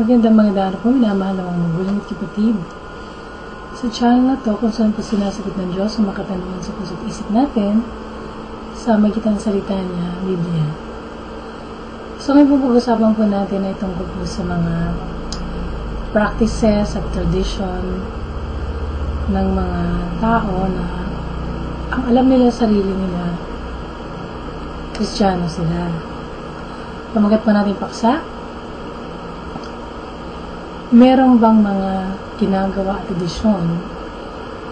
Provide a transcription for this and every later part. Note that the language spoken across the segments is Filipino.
Magandang magandang araw po, minamahal ng mga magulang at kapatid. Sa channel na to, kung saan po sinasagot ng Diyos ang makatanungan sa puso't isip natin, sa magitan ng salita niya, Biblia. So ngayon po pag-usapan po natin ay tungkol po sa mga practices at tradition ng mga tao na ang alam nila sa sarili nila, Kristiyano sila. Pamagat po natin paksa, Meron bang mga ginagawa at edisyon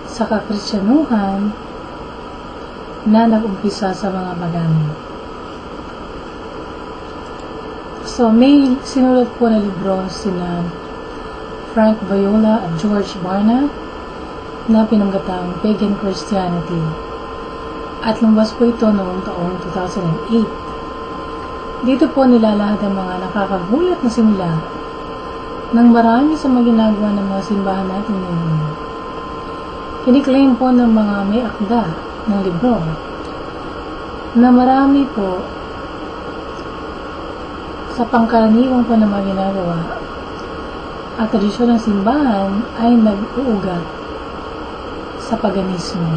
sa kakristyanuhan na nag-umpisa sa mga bagani? So, may sinulat po na libro sina Frank Viola at George Barna na pinanggatang Pagan Christianity. At lumabas po ito noong taong 2008. Dito po nilalahad ang mga nakakagulat na simula ng marami sa mga ginagawa ng mga simbahan natin ngayon. Kiniklaim po ng mga may akda ng libro na marami po sa pangkaraniwang po ng mga ginagawa at tradisyon ng simbahan ay nag-uugat sa paganismo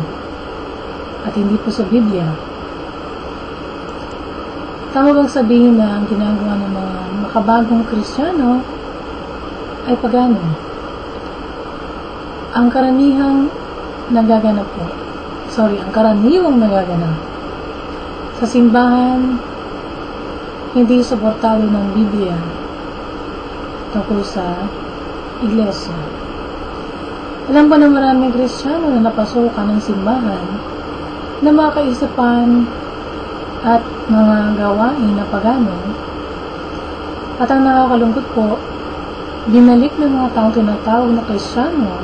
at hindi po sa Biblia. Tama bang sabihin na ang ginagawa ng mga makabagong Kristiyano ay pagano. Ang karanihang nagaganap po, sorry, ang karaniwang nagaganap sa simbahan, hindi suportado ng Biblia tungkol sa iglesia. Alam ba ng maraming Kristiyano na napasukan ng simbahan na mga kaisipan at mga gawain na pagano at ang nakakalungkot po Binalik ng mga taong tinatawag na kristyano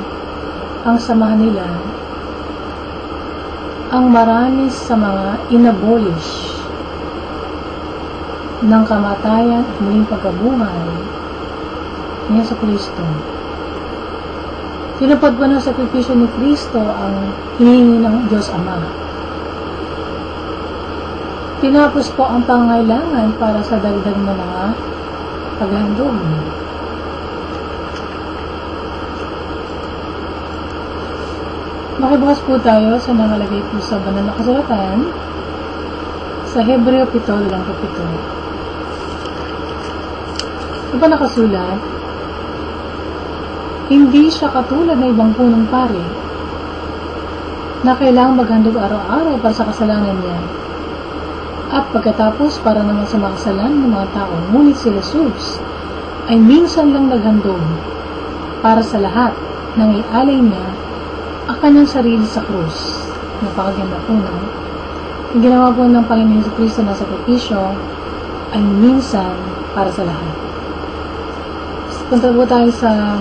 ang samahan nila ang marami sa mga inabolish ng kamatayan at muling pagkabuhay niya sa Kristo. Tinupad ba ng sakripisyo ni Kristo ang hinihingi ng Diyos Ama? Tinapos po ang pangailangan para sa dagdag na mga paghandog. Makibukas po tayo sa nakalagay po sa banal na kasulatan sa Hebreo 7 lang po 7. Ito pa nakasulat, hindi siya katulad ng ibang punong pare na kailangang maghandog araw-araw para sa kasalanan niya. At pagkatapos para naman sa makasalanan ng mga tao, ngunit si Jesus ay minsan lang naghandog para sa lahat ng ialay niya ang kanyang sarili sa krus. Napakaganda po, no? Yung ginawa po ng Panginoon sa Kristo na sakripisyo ay minsan para sa lahat. Punta po tayo sa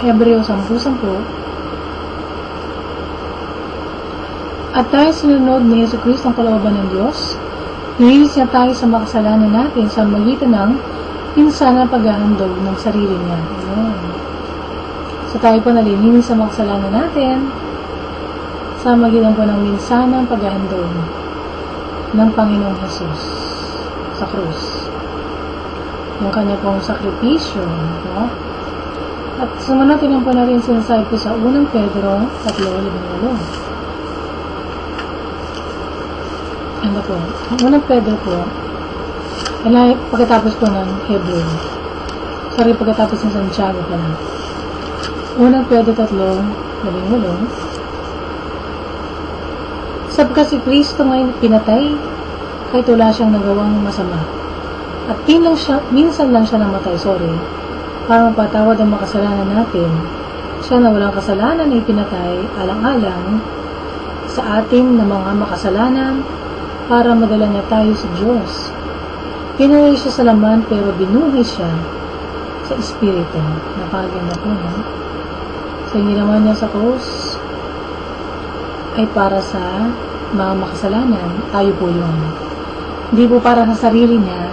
Hebreo 10.10 At tayo sinunod ni Yesu Kristo ang kalooban ng Diyos, nililis niya tayo sa makasalanan natin sa magitan ng pinsanang paghahandog ng sarili niya. Ayan. So tayo po nalilinis sa mga kasalanan natin sa magitan po ng minsanang paghahandog ng Panginoong Jesus sa krus. Yung kanya pong sakripisyo. No? At sumunod natin po natin sinasabi po sa unang Pedro 3.18. Ano po? Ang unang Pedro po, ay pagkatapos po ng Hebreo. Sorry, pagkatapos ng Santiago pala. Unang Pedro 3, labing walo. Sapagkat si Kristo ngayon pinatay, kahit wala siyang nagawang masama. At lang siya, minsan lang siya namatay, sorry, para mapatawad ang makasalanan natin. Siya na walang kasalanan ay pinatay, alang-alang, sa atin na mga makasalanan para madala niya tayo sa Diyos. Pinaway siya sa laman pero binuhay siya sa Espiritu. Napaganda po, no? Sa ginawa niya sa krus ay para sa mga makasalanan, tayo po yun. Hindi po para sa sarili niya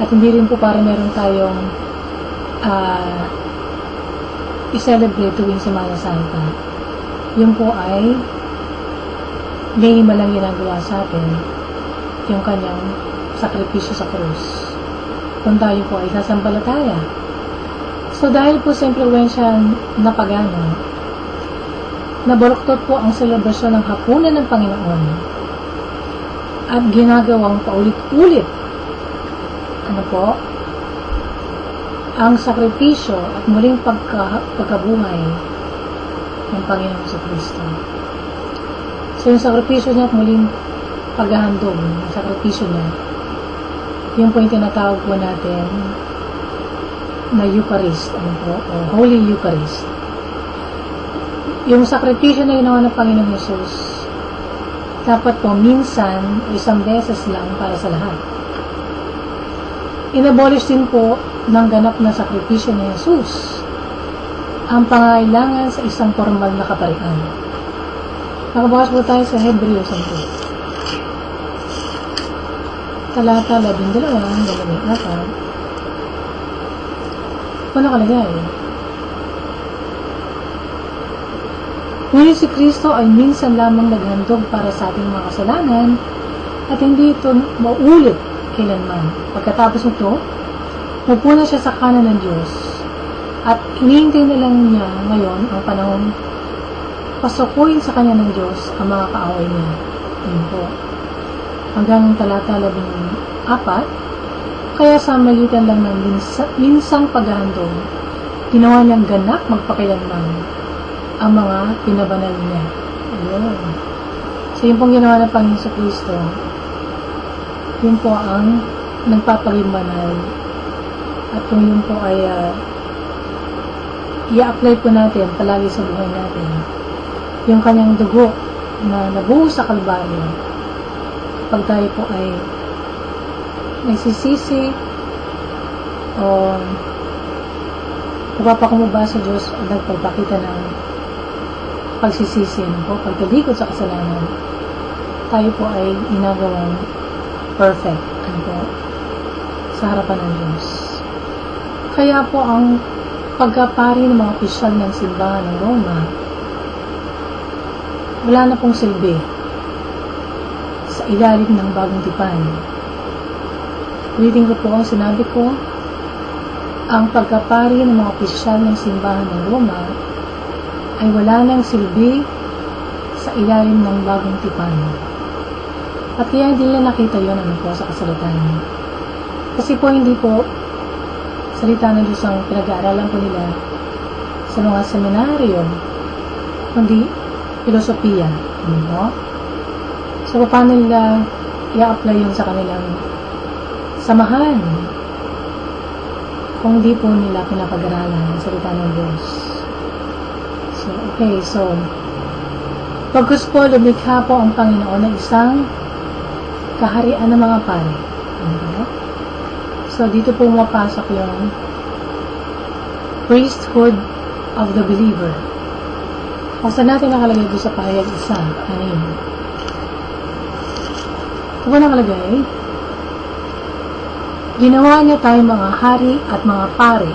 at hindi rin po para meron tayong uh, i-celebrate tuwing Semana Santa. Yung po ay may malang ginagawa sa atin yung kanyang sakripisyo sa krus. Kung tayo po ay sasampalataya So dahil po sa impluensya na pagano, nabaluktot po ang selebrasyon ng hapunan ng Panginoon at ginagawang paulit-ulit ano po ang sakripisyo at muling pagka, pagkabuhay ng Panginoon sa Kristo. So yung sakripisyo niya at muling paghahandog, yung sakripisyo niya, yung po yung tinatawag po natin na Eucharist, ano po, o Holy Eucharist. Yung sakripisyo na ginawa ng Panginoon Jesus, dapat po minsan isang beses lang para sa lahat. Inabolish din po ng ganap na sakripisyo ni Jesus ang pangailangan sa isang formal na kaparian. Nakabukas po tayo sa Hebreo 10. Talata 12, 14. Ano nakalagay? Ngunit si Kristo ay minsan lamang naghandog para sa ating mga kasalanan at hindi ito maulit kailanman. Pagkatapos nito, mupuna siya sa kanan ng Diyos at hinihintay na lang niya ngayon ang panahon pasukuin sa kanya ng Diyos ang mga kaaway niya. Yun po. Hanggang talata 14, kaya sa malitan lang ng minsa, minsang paghahandog, ginawa niyang ganap magpakailanman ang mga pinabanal niya. Ayun. So, yun pong ginawa ng Panginoon sa Kristo, yun po ang nagpapaging banal. At kung yun po ay uh, i-apply po natin palagi sa buhay natin, yung kanyang dugo na nabuo sa kalbaryo, pag tayo po ay nagsisisi o napapakumaba sa Diyos at nagpagpakita ng pagsisisi po, pagtalikod sa kasalanan, tayo po ay ginagawang perfect ano po, sa harapan ng Diyos. Kaya po ang pagkapari ng mga opisyal ng simbahan ng Roma, wala na pong silbi sa ilalim ng bagong tipan. Ulitin ko po ang sinabi ko, ang pagkapari ng mga opisyal ng simbahan ng Roma ay wala nang silbi sa ilalim ng bagong tipan. At kaya hindi nila nakita yon ano po sa kasalatan. Kasi po hindi po salita ng Diyos ang pinag-aaralan po nila sa mga seminaryo, kundi filosofiya. Po? So, paano nila i-apply yun sa kanilang samahan kung di po nila pinapag-aralan ang salita ng Diyos. So, okay, so, pagkus po, lumikha po ang Panginoon ng isang kaharian ng mga pari. Okay? So, dito po mapasok yung priesthood of the believer. Kung saan natin nakalagay doon sa pahayag isa. Ito po nakalagay, Ginawa niya tayo mga hari at mga pare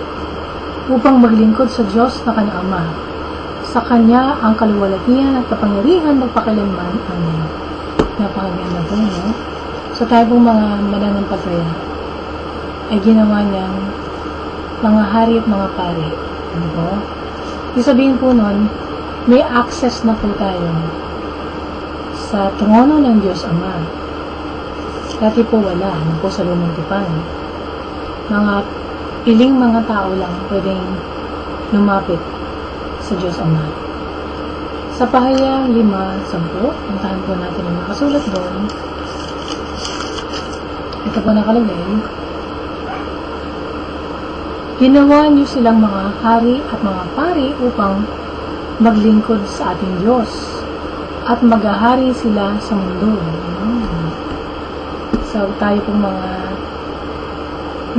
upang maglingkod sa Diyos na kanyang Ama. Sa Kanya ang kaluwalhatian at kapangyarihan magpakailanman. Amen. Napakaganda po, no? So tayo pong mga mananampalataya ay ginawa niyang mga hari at mga pare. Ano po? Ibig sabihin po nun, may access na po tayo sa trono ng Diyos Ama. Dati po wala, ano po sa lumang tipan. Mga iling mga tao lang pwedeng lumapit sa Diyos Ama. Sa pahayang lima, sampu, puntahan po natin ang nakasulat doon. Ito po nakalagay. Ginawa niyo silang mga hari at mga pari upang maglingkod sa ating Diyos at maghahari sila sa mundo. So, tayo pong mga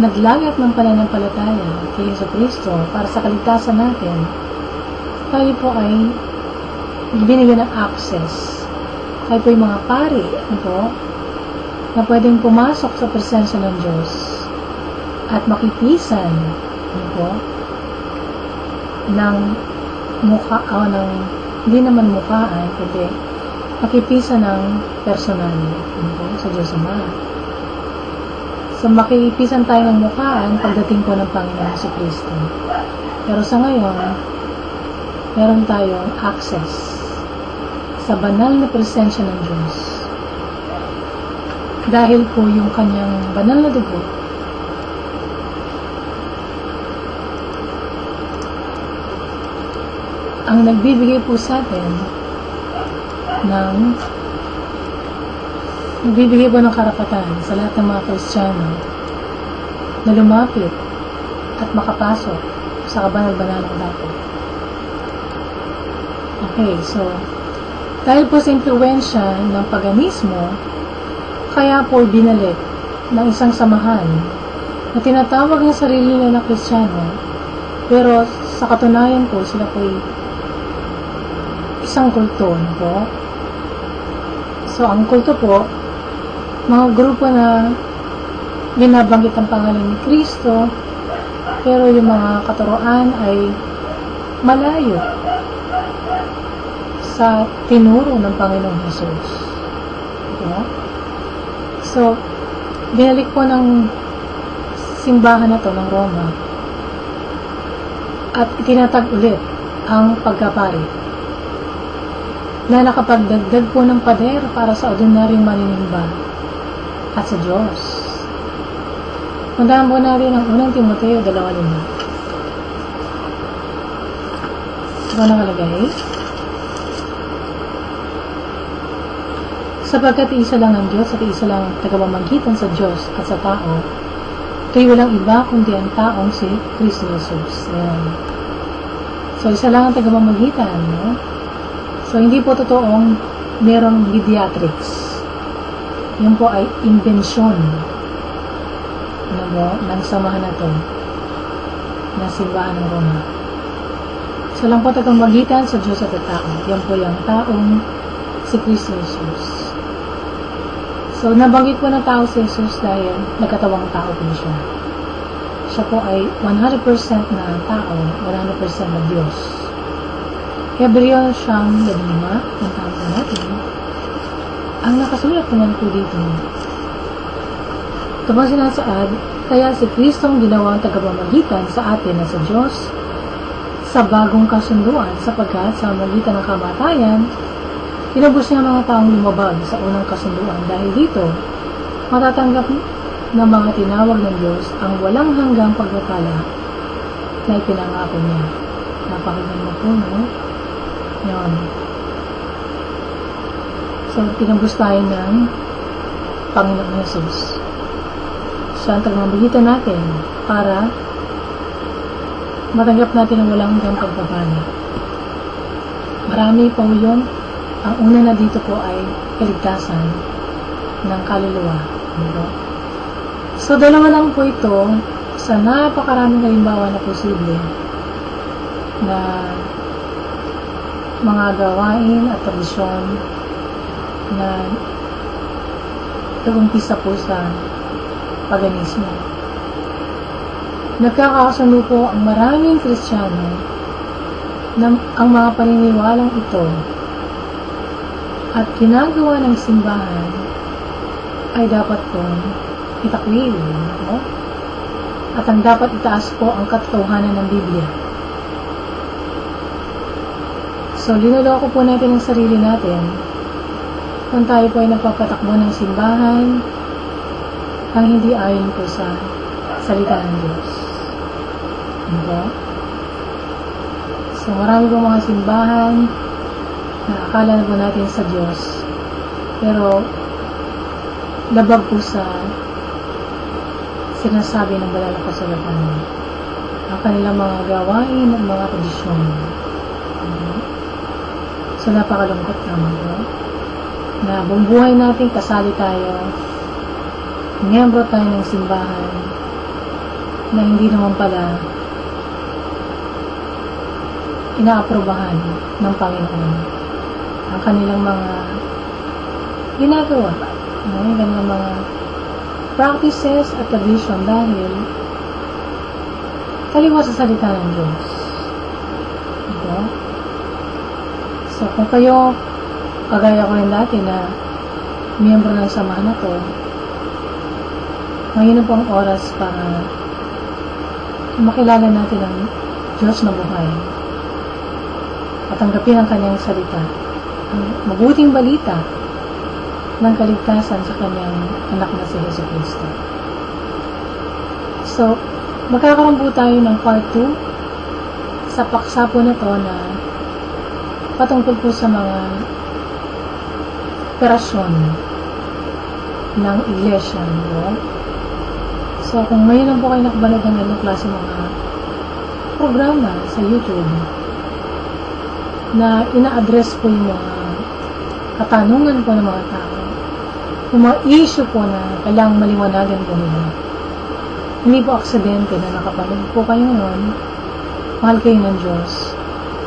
naglagat ng pananampalataya kay Yeso Kristo para sa kaligtasan natin, tayo po ay binigyan ng access. Tayo po yung mga pari, ano po, na pwedeng pumasok sa presensya ng Diyos at makipisan, ano po, ng mukha, o oh, ng, hindi naman mukhaan, kundi makipisa ng personal ano po, sa Diyos Ama. So, makikipisan tayo ng mukhaan pagdating po ng Panginoon sa Kristo. Pero sa ngayon, meron tayong access sa banal na presensya ng Diyos. Dahil po yung kanyang banal na dugo ang nagbibigay po sa atin ng nagbibigay po ng karapatan sa lahat ng mga Kristiyano na lumapit at makapasok sa kabanal-banal ng dapat. Okay, so dahil po sa impluensya ng paganismo, kaya po binalik ng isang samahan na tinatawag ng sarili nila na Kristiyano, pero sa katunayan po, sila po isang kulto, ano po? So, ang kulto po, mga grupo na binabanggit ang pangalan ni Kristo, pero yung mga katuroan ay malayo sa tinuro ng Panginoong Jesus. Diba? So, binalik po ng simbahan na to ng Roma at itinatag ulit ang pagkapari na nakapagdagdag po ng pader para sa ordinaryong maninimba at sa Diyos. Pundahan po natin ang unang Timoteo 2.5. Ito nakalagay. Sapagkat isa lang ang Diyos at isa lang ang tagapamagitan sa Diyos at sa tao, ito'y walang iba kundi ang taong si Kristo Jesus. Ayan. So, isa lang ang tagapamagitan, no? So, hindi po totoong merong mediatrix. Yun po ay inbensyon ano mo, ng samahan na to na simbahan ng Roma. So, lang po tagapamagitan sa Diyos at tao. Yan po yung taong si Kristo Jesus. So, nabanggit po ng tao si Jesus dahil nagkatawang tao po siya. Siya po ay 100% na tao, 100% na Diyos. Hebreo siyang labima, ang tawag natin. Ang nakasulat naman po dito, kapag sinasaad, kaya si Kristong ginawang tagapamagitan sa atin na sa Diyos, sa bagong kasunduan sapagkat sa magitan ng kamatayan, Tinubos niya mga taong lumabag sa unang kasunduan dahil dito, matatanggap ng mga tinawag ng Diyos ang walang hanggang pagkakala na ipinangako niya. Napakinggan mo po, no? Yan. So, tinubos tayo ng Panginoon Jesus. Siya ang tagamagitan natin para matanggap natin ang walang hanggang pagkakala. Marami pa yun ang una na dito po ay kaligtasan ng kaluluwa. Diba? So, dalawa lang po ito sa napakaraming halimbawa na posible na mga gawain at tradisyon na nag-umpisa po sa paganismo. Nagkakasundo po ang maraming Kristiyano na ang mga paniniwalang ito at ginagawa ng simbahan ay dapat pong itakwil. No? At ang dapat itaas po ang katotohanan ng Biblia. So, linuloko po natin ang sarili natin kung tayo po ay nagpapatakbo ng simbahan ang hindi ayon po sa salita ng Diyos. Diba? So, marami po mga simbahan na akala na po natin sa Diyos. Pero, labag po sa sinasabi ng banal na kasulatan ang kanilang mga gawain at mga tradisyon. So, napakalungkot naman po na buong buhay natin kasali tayo miyembro tayo ng simbahan na hindi naman pala inaaprobahan ng Panginoon ang kanilang mga ginagawa. Yung kanilang mga practices at tradition dahil taliwa sa salita ng Diyos. Diba? So, kung kayo, kagaya ko rin dati na miyembro ng samahan na to, Ngayon po ang oras para makilala natin ang Diyos na buhay. At tanggapin ang kanyang salita, ang mabuting balita ng kaligtasan sa kanyang anak na si Yesu Cristo. So, magkakaroon po tayo ng part 2 sa paksa po na to na patungkol po sa mga operasyon ng iglesia. No? So, kung ngayon lang po kayo nakabanood ng ganong klase mga programa sa YouTube na ina-address po yung mga katanungan po ng mga tao, yung mga issue po na kailangang maliwanagan po nila. Hindi po aksidente na nakapanood po kayo ngayon, mahal kayo ng Diyos,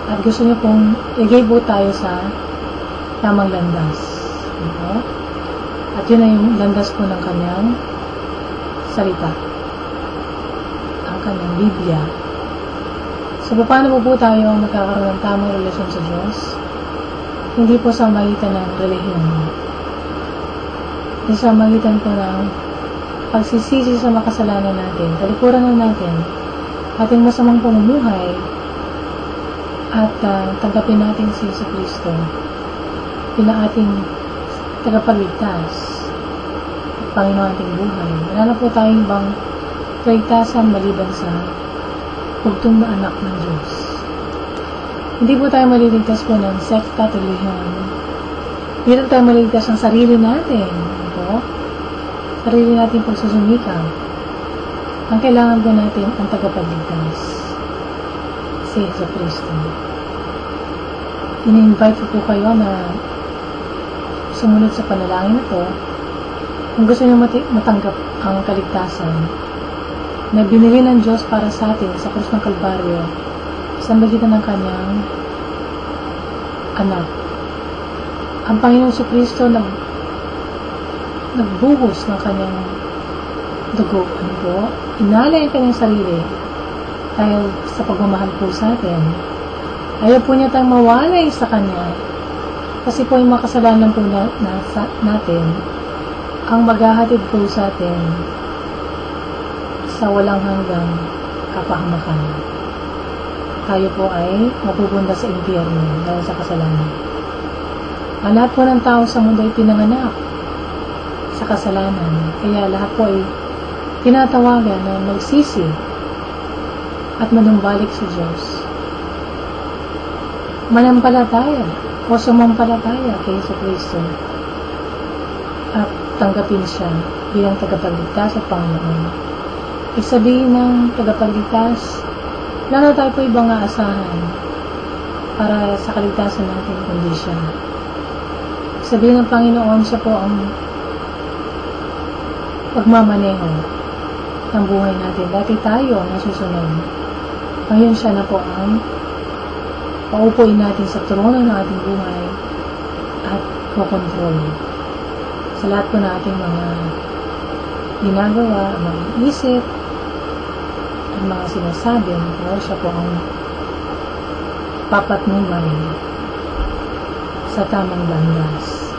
at gusto niyo pong igay po tayo sa tamang landas. Diba? At yun na yung landas po ng kanyang salita. Ang kanyang Biblia. So, paano po po tayo magkakaroon ng tamang relasyon sa Diyos? Hindi po sa magitan ng relihiyon. Hindi sa magitan po ng pagsisisi sa makasalanan natin, talikuran na natin, ating masamang pamumuhay, at uh, tanggapin natin si Yesu Kristo bilang ating tagapagligtas at Panginoon ating buhay. Wala na po tayong ibang kaligtasan maliban sa hugtong na anak ng Diyos. Hindi po tayo maliligtas po ng sekta relihiyon. Hindi tayo maliligtas ng sarili natin. Po? Sarili natin pagsusumikaw. Ang kailangan po natin ang tagapagligtas. Si Yesu Cristo. Ini-invite ko po kayo na sumunod sa panalangin na to kung gusto niyo matanggap ang kaligtasan na binili ng Diyos para sa atin sa krus ng Kalbaryo sa magitan ng kanyang anak. Ang Panginoong si Kristo nag, nagbuhos ng kanyang dugo. Ano po? Inalay ang kanyang sarili dahil sa pagmamahal po sa atin. Ayaw po niya tayong mawalay sa kanya kasi po yung makasalanan po na, nasa, natin ang maghahatid po sa atin sa walang hanggang kapahamakan. Tayo po ay mapupunta sa impyerno dahil sa kasalanan. Ang lahat po ng tao sa mundo ay pinanganak sa kasalanan. Kaya lahat po ay tinatawagan na magsisi at manumbalik sa Diyos. Manampalataya o sumampalataya kay Yesu Kristo at tanggapin siya bilang tagapagligtas at Panginoon. Isabihin ng tagapagligtas, na tayo po ibang aasahan para sa kaligtasan natin kundi siya. Sabihin ng Panginoon, siya po ang pagmamaneho ng buhay natin. Dati tayo ang nasusunod. Ngayon siya na po ang paupuin natin sa trono ng ating buhay at kokontrol sa lahat po nating mga ginagawa, mga isip, at mga sinasabi, no? siya po ang papatnubay sa tamang landas.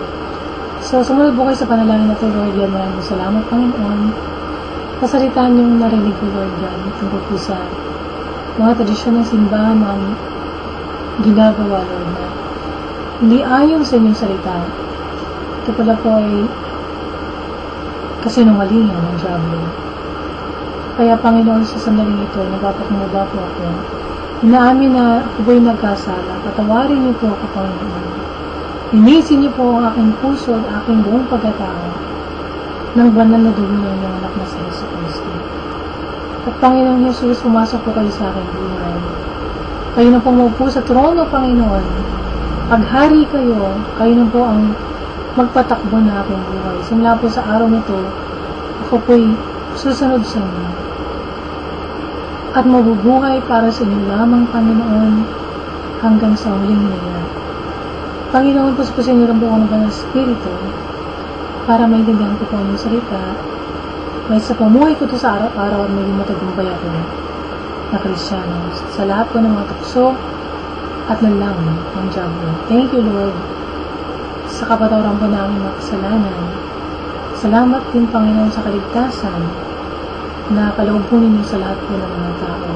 So, sumunod po kayo sa panalangin na ito, Lord God, maraming salamat, Panginoon. Kasalitaan niyong narinig ko, Lord God, tungkol po sa mga tradisyon ng simbahan, mga ginagawa, Lord, na hindi ayon sa inyong salita. Ito pala po ay kasinungalingan ng Diablo. Kaya, Panginoon, sa sandaling ito, nagpapakumaba po ako. Inaamin na ako po'y nagkasala. Patawarin niyo po ako, Panginoon. Inisin niyo po ang aking puso at aking buong pagkatao ng banal na dugo ng anak na sa Yesu Cristo. At Panginoong Jesus, pumasok po kayo sa aking buhay. Kayo na pumupo sa trono, Panginoon. Paghari kayo, kayo na po ang magpatakbo na aking buhay. Simula po sa araw nito, ako po'y susunod sa inyo. At mabubuhay para sa inyo lamang, Panginoon, hanggang sa huling nila. Panginoon, puspusin niyo rin po ako ng Espiritu para maintindihan ko po ang salita. May sa pamuhay ko to sa araw-araw at maging matagumpay ako na Krisyano sa lahat po ng mga tukso at lalang ng Diablo. Thank you, Lord, sa kapatawaran po namin mga kasalanan. Salamat din, Panginoon, sa kaligtasan na kaloob po ninyo sa lahat po ng mga tao,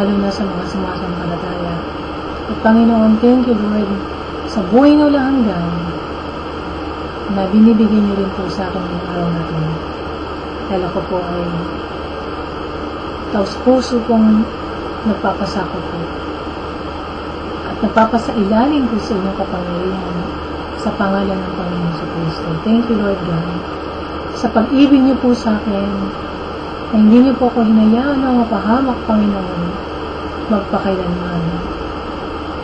lalo na sa mga sumasampalataya. At Panginoon, thank you Lord sa buhay na walang hanggan na binibigay niyo rin po sa akin ng araw na. Dahil ako po ay taos puso kong nagpapasako po at nagpapasailalim po sa inyong kapangyarihan sa pangalan ng Panginoon sa Kristo. Thank you Lord God sa pag-ibig niyo po sa akin na hindi niyo po ako hinayaan na mapahamak Panginoon magpakailanman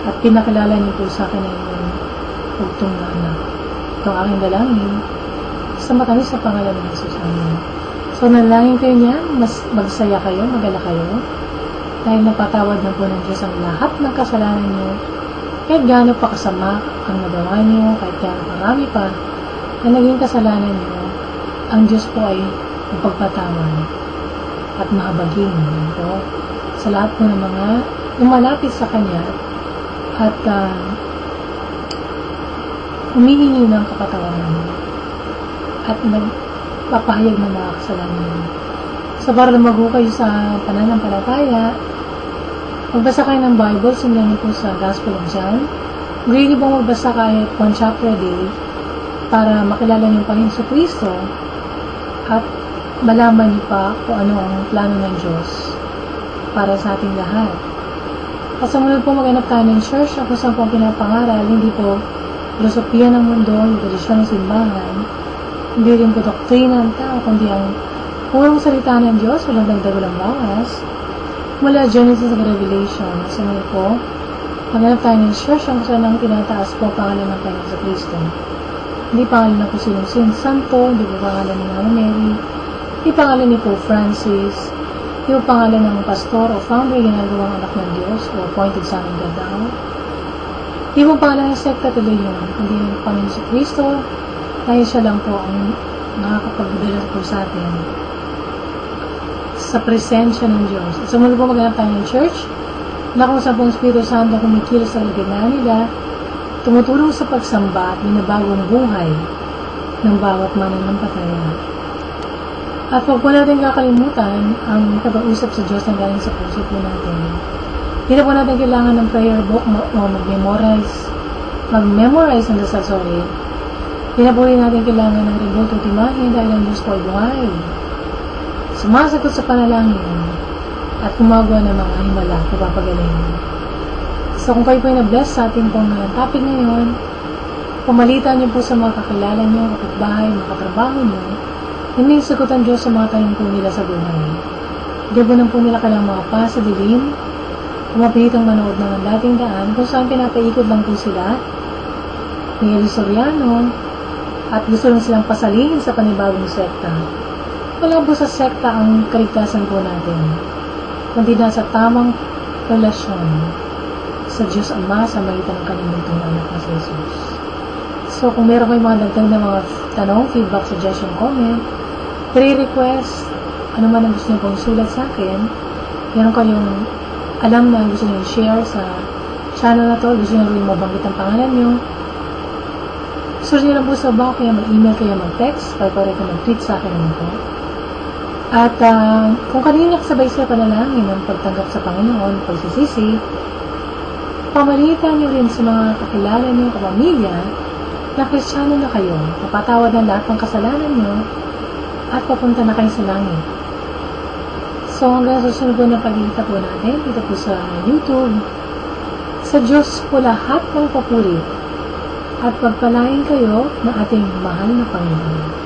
at pinakilala niyo po sa akin ang inyong hugtong na anak. Itong aking dalangin sa matamis sa pangalan ng Jesus. Amen. So, nalangin kayo niyan, mas magsaya kayo, magala kayo, dahil napatawad na po ng Diyos ang lahat ng kasalanan niyo, kahit gaano pa kasama ang nagawa niyo, kahit gaano marami pa na naging kasalanan niyo, ang Diyos po ay mapagpatawad at mahabagin po sa lahat po ng mga lumalapit sa Kanya at uh, humihingi ng kapatawaran at nagpapahayag ng mga kasalanan. So, para lumago kayo sa pananampalataya, magbasa kayo ng Bible, simulan niyo po sa Gospel of John. Huwag niyo po magbasa kahit one chapter a day para makilala niyo pa rin sa Kristo at malaman niyo pa kung ano ang plano ng Diyos para sa ating lahat. At sa mula po maghanap tayo ng church na kung saan po ang pinapangaral, hindi po filosofiya ng mundo, yung tradisyon ng simbahan, hindi rin po doktrina ng tao, kundi ang purong salita ng Diyos, walang dagdag, walang bawas, mula Genesis to Revelation. Sa mula po, maghanap tayo ng na kung saan ang tinataas po ang pangalan ng Panginoon sa Kristo. Hindi pangalan na po sinong sin santo, hindi po pangalan ni Mama Mary, hindi pangalan ni Pope Francis, hindi pangalan ng pastor o founder ginagawang anak ng Diyos o appointed son of God. Hindi po pangalan ng sekta tuloy yun, kundi ng Panginoon sa Kristo, dahil siya lang po ang nakakapagdala po sa atin sa presensya ng Diyos. At sa mula po maghanap tayo ng church, na kung saan po ang Espiritu Santo kumikilos sa gitna nila, tumutulong sa pagsamba at binabagong buhay ng bawat mananampataya. At huwag po natin kakalimutan ang pag-uusap sa Diyos na galing sa puso po natin. Hindi po natin kailangan ng prayer book o mag-memorize, mag-memorize ng dasal, sorry. Rin natin kailangan ng rebuto timahin dahil ang Diyos buhay. Sumasagot sa panalangin at gumagawa ng mga himala kung papagaling. So kung kayo po ay na-bless sa ating pong uh, topic ngayon, pumalitan niyo po sa mga kakilala niyo, kapitbahay, mga katrabaho niyo, hindi sagot ang Diyos sa mga tanong po nila sa buhay. Gabunan po nila kailang mga pa sa dilim, kumapilitang manood ng dating daan kung saan pinapaikot lang po sila Eli Soriano at gusto lang silang pasalingin sa panibagong sekta. Wala po sa sekta ang kaligtasan po natin, kundi nasa tamang relasyon sa Diyos Ama sa magitan ng buntong anak na si Jesus. So, kung meron kayong mga dagdag na mga tanong, feedback, suggestion, comment, pre-request, ano man ang gusto niyo pong sulat sa akin, meron kayong alam na gusto niyo i-share sa channel na to, gusto niyo rin mabanggit ang pangalan niyo, search niyo lang po sa baka, kaya mag-email, kaya mag-text, kaya pwede ka mag-tweet sa akin naman po. At uh, kung kanina kasabay sa panalangin ng pagtanggap sa Panginoon, pagsisisi, pamalitan niyo rin sa mga kakilala niyo, kapamilya, na kristyano na kayo, napatawad ng lahat ng kasalanan niyo, at papunta na kayo sa langit. So, hanggang sa susunod po na pagkikita po natin, dito po sa YouTube, sa Diyos po lahat ng papuri at pagpalain kayo ng ating mahal na Panginoon.